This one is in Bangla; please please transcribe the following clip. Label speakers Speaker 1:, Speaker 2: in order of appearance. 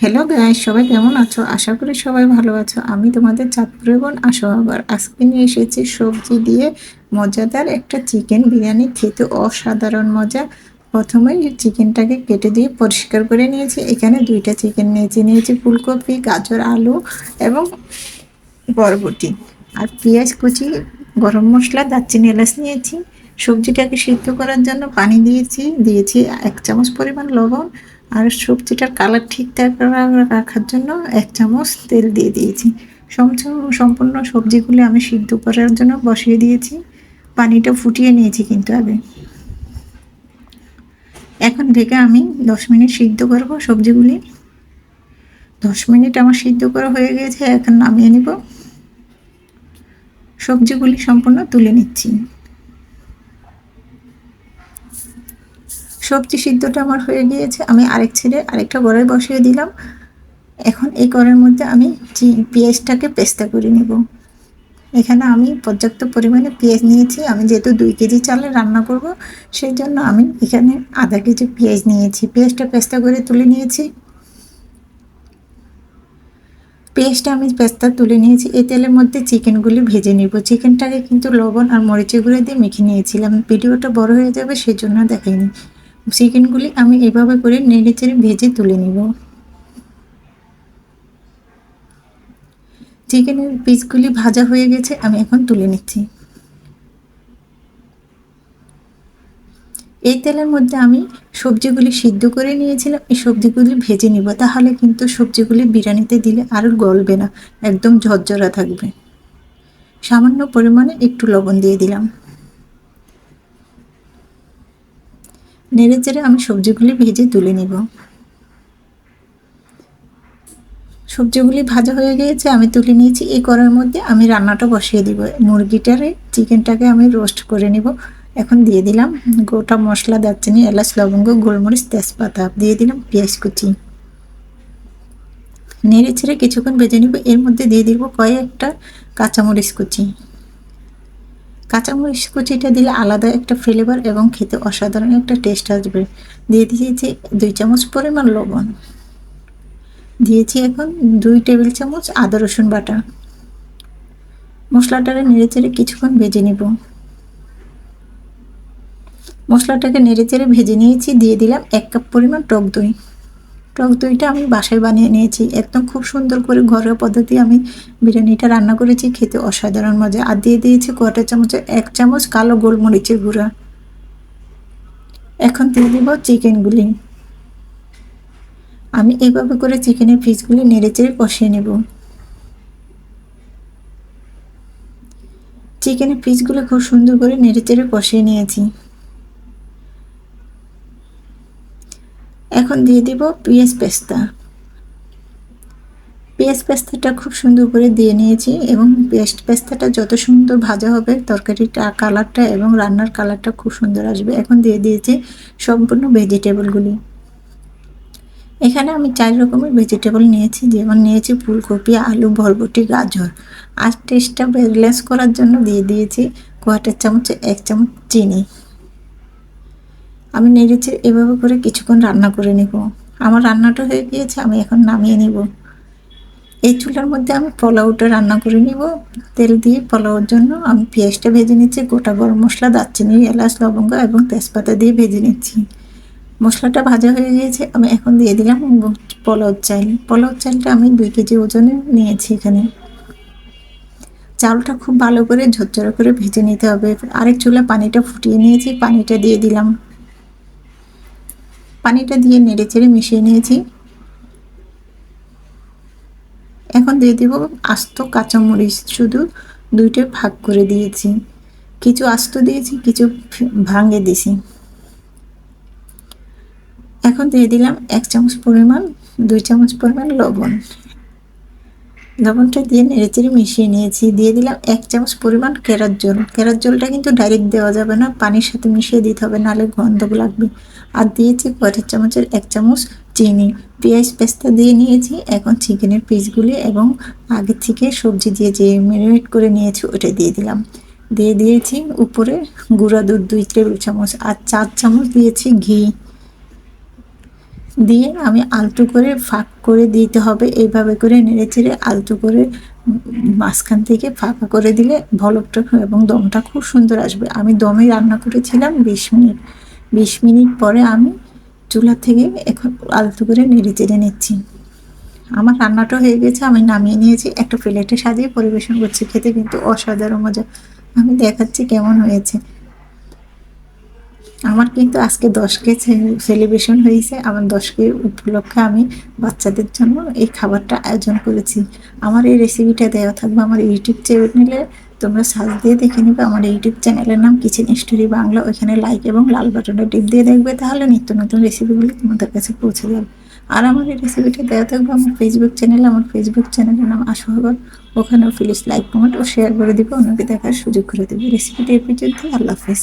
Speaker 1: হ্যালো গাইস সবাই কেমন আছো? আশা করি সবাই ভালো আছো। আমি তোমাদের চাঁদপুরে বোন আসো আবার। আজকে নিয়ে এসেছি সবজি দিয়ে মজাদার একটা চিকেন বিরিয়ানি। খেতে অসাধারণ মজা। প্রথমে চিকেনটাকে কেটে দিয়ে পরিষ্কার করে নিয়েছি। এখানে দুইটা চিকেন নিয়েছি। নিয়েছি ফুলকপি, গাজর, আলু এবং বরবটি। আর পেঁয়াজ কুচি, গরম মশলা, দারচিনি এলাচ নিয়েছি। সবজিটাকে সিদ্ধ করার জন্য পানি দিয়েছি। দিয়েছি এক চামচ পরিমাণ লবণ। আর সবজিটার কালার ঠিকঠাক রাখার জন্য এক চামচ তেল দিয়ে দিয়েছি। সম্পূর্ণ সবজিগুলি আমি সিদ্ধ করার জন্য বসিয়ে দিয়েছি। পানিটা ফুটিয়ে নিয়েছি কিন্তু আগে। এখন ঢেকে আমি দশ মিনিট সিদ্ধ করব সবজিগুলি। দশ মিনিট আমার সিদ্ধ করা হয়ে গেছে, এখন নামিয়ে নিব। সবজিগুলি সম্পূর্ণ তুলে নিচ্ছি। সবজি সিদ্ধটা আমার হয়ে গিয়েছে, আমি আরেক ছেড়ে আরেকটা গড়াই বসিয়ে দিলাম। এখন এই কড়ের মধ্যে আমি পেঁয়াজটাকে পেস্তা করে নেব। এখানে আমি পর্যাপ্ত পরিমাণে পেঁয়াজ নিয়েছি, আমি যেহেতু দুই কেজি চালে রান্না করব, সেই জন্য আমি এখানে আধা কেজি পেঁয়াজ নিয়েছি। পেঁয়াজটা পেস্তা করে তুলে নিয়েছি। পেঁয়াজটা আমি পেস্তা তুলে নিয়েছি। এই তেলের মধ্যে চিকেনগুলি ভেজে নিব। চিকেনটাকে কিন্তু লবণ আর মরিচের গুঁড়ো দিয়ে মেখে নিয়েছিলাম। ভিডিওটা বড় হয়ে যাবে, সেই জন্য দেখাইনি। চিকেনগুলি আমি এভাবে করে নেড়ে চেড়ে ভেজে তুলে নিব। চিকেনের পিসগুলি ভাজা হয়ে গেছে, আমি এখন তুলে নিচ্ছি। এই তেলের মধ্যে আমি সবজিগুলি সিদ্ধ করে নিয়েছিলাম, এই সবজিগুলি ভেজে নিব। তাহলে কিন্তু সবজিগুলি বিরিয়ানিতে দিলে আর গলবে না, একদম ঝরঝরা থাকবে। সামান্য পরিমাণে একটু লবণ দিয়ে দিলাম। নেড়ে চেড়ে আমি সবজিগুলি ভেজে তুলে নিব। সবজিগুলি ভাজা হয়ে গিয়েছে, আমি তুলে নিয়েছি। এই করার মধ্যে আমি রান্নাটা বসিয়ে দিব। মুরগিটারে, চিকেনটাকে আমি রোস্ট করে নিব। এখন দিয়ে দিলাম গোটা মশলা, দারচিনি, এলাচ, লবঙ্গ, গোলমরিচ, তেজপাতা, দিয়ে দিলাম পেঁয়াজ কুচি। নেড়ে ছেড়ে কিছুক্ষণ ভেজে নিব। এর মধ্যে দিয়ে দিব কয়েকটা কাঁচামরিচ কুচি। কাঁচামরিচ কুচিটা দিলে আলাদা একটা ফ্লেভার এবং খেতে অসাধারণ একটা টেস্ট আসবে। দিয়ে দিয়েছি দুই চামচ পরিমাণ লবণ। দিয়েছি এখন দুই টেবিল চামচ আদা রসুন বাটা। মশলাটাকে নেড়ে চেড়ে কিছুক্ষণ ভেজে নিব। মশলাটাকে নেড়ে চেড়ে ভেজে নিয়েছি, দিয়ে দিলাম এক কাপ পরিমাণ টক দই। টক দইটা আমি বাসায় বানিয়ে নিয়েছি। একদম খুব সুন্দর করে ঘরোয়া পদ্ধতি আমি বিরিয়ানিটা রান্না করেছি, খেতে অসাধারণ মজা। আর দিয়ে দিয়েছি কটা চামচে, এক চামচ কালো গোলমরিচের গুঁড়া। এখন দিয়ে দিব চিকেনগুলি আমি এইভাবে করে চিকেনের পিসগুলি নেড়ে চেড়ে কষিয়ে নেব। চিকেনের পিসগুলো খুব সুন্দর করে নেড়ে চেড়ে কষিয়ে নিয়েছি। এখন দিয়ে দিব পেঁয়াজ পেস্তা। পেঁয়াজ পেস্তাটা খুব সুন্দর করে দিয়ে নিয়েছি এবং পেঁয়াজ পেস্তাটা যত সুন্দর ভাজা হবে তরকারিটা কালারটা এবং রান্নার কালারটা খুব সুন্দর আসবে। এখন দিয়ে দিয়েছি সম্পূর্ণ ভেজিটেবলগুলি। এখানে আমি চার রকমের ভেজিটেবল নিয়েছি, যেমন নিয়েছি ফুলকপি, আলু বরবটি গাজর। আর টেস্টটা ব্যালেন্স করার জন্য দিয়ে দিয়েছি কোয়াটার চামচে, এক চামচ চিনি। আমি নেড়েছি এভাবে করে কিছুক্ষণ রান্না করে নেব। আমার রান্নাটা হয়ে গিয়েছে, আমি এখন নামিয়ে নিব। এই চুলার মধ্যে আমি পোলাওটা রান্না করে নিব। তেল দিয়ে পোলাওর জন্য আমি পেঁয়াজটা ভেজে নিচ্ছি, গোটা গরম মশলা, দারচিনি, এলাচ, লবঙ্গ এবং তেজপাতা দিয়ে ভেজে নিচ্ছি। মশলাটা ভাজা হয়ে গিয়েছে, আমি এখন দিয়ে দিলাম পোলাও চাল। পোলাও চালটা আমি দুই কেজি ওজনে নিয়েছি এখানে। চালটা খুব ভালো করে ঝরঝরে করে ভেজে নিতে হবে। আরেক চুলা পানিটা ফুটিয়ে নিয়েছি, পানিটা দিয়ে দিলাম। পানিটা দিয়ে নেড়ে চেড়ে মিশিয়ে নিয়েছি। এখন দিয়ে দেব আস্ত কাঁচামরিচ, শুধু দুইটা ভাগ করে দিয়েছি। কিছু আস্ত দিয়েছি, কিছু ভাঙে দিয়েছি। এখন দিয়ে দিলাম এক চামচ পরিমাণ, দুই চামচ পরিমাণ লবণ। লবণটা দিয়ে নেড়েচেড়ে মিশিয়ে নিয়েছি। দিয়ে দিলাম এক চামচ পরিমাণ কেরার জল। কেরার জলটা কিন্তু ডাইরেক্ট দেওয়া যাবে না, পানির সাথে মিশিয়ে দিতে হবে, নাহলে গন্ধ লাগবে। আর দিয়েছি কয়েক চামচের এক চামচ চিনি। পেঁয়াজ পেস্তা দিয়ে নিয়েছি, এখন চিকেনের পিসগুলি এবং আগে থেকে সবজি দিয়ে যে ম্যারিনেট করে নিয়েছি, ওটা দিয়ে দিলাম। দিয়ে দিয়েছি উপরে গুঁড়া দুধ দুই টেবিল চামচ আর চার চামচ দিয়েছি ঘি। দিয়ে আমি আলটু করে ফাঁক করে দিতে হবে। এইভাবে করে নেড়ে চেড়ে আলতো করে মাঝখান থেকে ফাঁকা করে দিলে ভলকটা এবং দমটা খুব সুন্দর আসবে। আমি দমে রান্না করেছিলাম বিশ মিনিট। বিশ মিনিট পরে আমি চুলা থেকে এখন আলতো করে নেড়ে চেড়ে নিচ্ছি। আমার রান্নাটা হয়ে গেছে, আমি নামিয়ে নিয়েছি, একটা প্লেটে সাজিয়ে পরিবেশন করছি খেতে, কিন্তু অসাধারণ মজা। আমি দেখাচ্ছি কেমন হয়েছে। আমার কিন্তু আজকে দশকে সেলিব্রেশন হয়েছে। আমার দশকে উপলক্ষে আমি বাচ্চাদের জন্য এই খাবারটা আয়োজন করেছি। আমার এই রেসিপিটা দেওয়া থাকবে আমার ইউটিউব চ্যানেলে তোমরা সার্চ দিয়ে দেখে নিবে। আমার ইউটিউব চ্যানেলের নাম কিচেন স্টোরি বাংলা ওইখানে লাইক এবং লাল বাটনে টিপ দিয়ে দেখবে। তাহলে নিত্য নতুন রেসিপিগুলি তোমাদের কাছে পৌঁছে যাবে। আর আমার এই রেসিপিটা দেওয়া থাকবে আমার ফেসবুক চ্যানেলে আমার ফেসবুক চ্যানেলের নাম আশাগর ওখানেও প্লিজ লাইক কমেন্ট ও শেয়ার করে দিবে। অন্যকে দেখার সুযোগ করে দেবে। রেসিপিটি এ পর্যন্ত আল্লাহ হাফেজ।